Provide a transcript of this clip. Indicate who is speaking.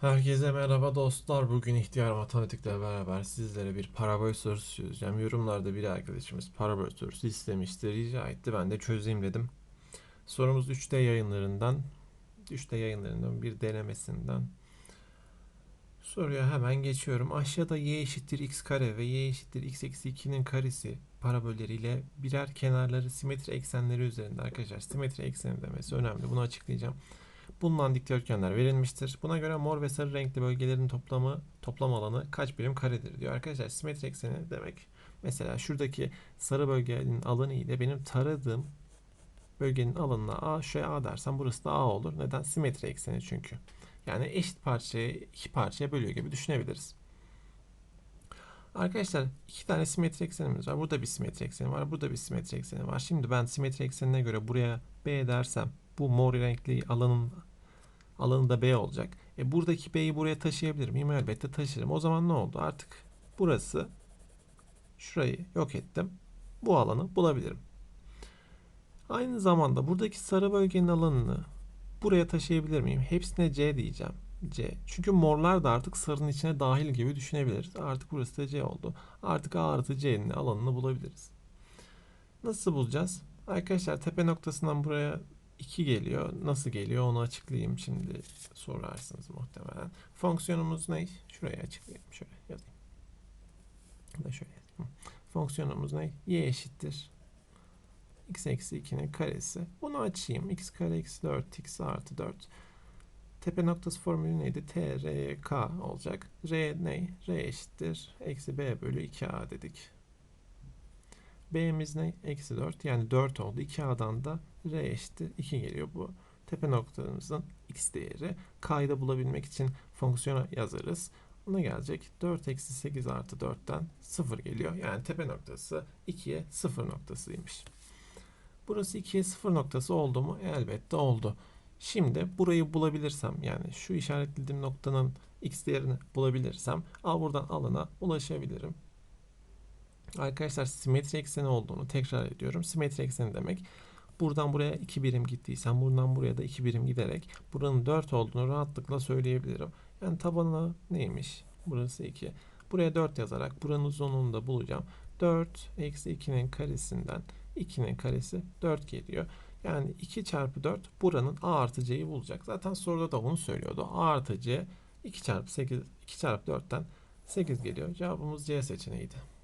Speaker 1: Herkese merhaba dostlar. Bugün ihtiyar matematikle beraber sizlere bir parabol sorusu çözeceğim. Yorumlarda bir arkadaşımız parabol sorusu istemişti, rica etti. Ben de çözeyim dedim. Sorumuz 3D yayınlarından, 3D yayınlarından bir denemesinden. Soruya hemen geçiyorum. Aşağıda y eşittir x kare ve y eşittir x eksi 2'nin karesi parabolleriyle birer kenarları simetri eksenleri üzerinde arkadaşlar. Simetri ekseni demesi önemli. Bunu açıklayacağım. Bulunan dikdörtgenler verilmiştir. Buna göre mor ve sarı renkli bölgelerin toplamı toplam alanı kaç birim karedir diyor. Arkadaşlar simetri ekseni demek. Mesela şuradaki sarı bölgenin alanı ile benim taradığım bölgenin alanına A, şuraya A dersem burası da A olur. Neden? Simetri ekseni çünkü. Yani eşit parçaya iki parçaya bölüyor gibi düşünebiliriz. Arkadaşlar iki tane simetri eksenimiz var. Burada bir simetri ekseni var. Burada bir simetri ekseni var. Şimdi ben simetri eksenine göre buraya B dersem bu mor renkli alanın alanı da B olacak. E buradaki B'yi buraya taşıyabilir miyim? Elbette taşırım. O zaman ne oldu? Artık burası şurayı yok ettim. Bu alanı bulabilirim. Aynı zamanda buradaki sarı bölgenin alanını buraya taşıyabilir miyim? Hepsine C diyeceğim. C. Çünkü morlar da artık sarının içine dahil gibi düşünebiliriz. Artık burası da C oldu. Artık A artı C'nin alanını bulabiliriz. Nasıl bulacağız? Arkadaşlar tepe noktasından buraya 2 geliyor. Nasıl geliyor onu açıklayayım şimdi sorarsınız muhtemelen. Fonksiyonumuz ne? Şuraya açıklayayım. Şöyle yazayım. Ya da şöyle yazayım. Fonksiyonumuz ne? Y eşittir. x eksi 2'nin karesi. Bunu açayım. x kare eksi 4 x artı 4. Tepe noktası formülü neydi? T, R, K olacak. R ne? R eşittir. Eksi B bölü 2A dedik. B'miz ne? Eksi 4. Yani 4 oldu. 2A'dan da R eşittir 2 geliyor bu. Tepe noktamızın x değeri. K'yı da bulabilmek için fonksiyona yazarız. Buna gelecek 4 eksi 8 artı 4'ten 0 geliyor. Yani tepe noktası 2'ye 0 noktasıymış. Burası 2'ye 0 noktası oldu mu? Elbette oldu. Şimdi burayı bulabilirsem yani şu işaretlediğim noktanın x değerini bulabilirsem al buradan alana ulaşabilirim. Arkadaşlar simetri ekseni olduğunu tekrar ediyorum. Simetri ekseni demek buradan buraya 2 birim gittiysem buradan buraya da 2 birim giderek buranın 4 olduğunu rahatlıkla söyleyebilirim. Yani tabanı neymiş? Burası 2. Buraya 4 yazarak buranın uzunluğunu da bulacağım. 4 eksi 2'nin karesinden 2'nin karesi 4 geliyor. Yani 2 çarpı 4 buranın a artı c'yi bulacak. Zaten soruda da bunu söylüyordu. a artı c 2 çarpı 8 2 çarpı 4'ten 8 geliyor. Cevabımız C seçeneğiydi.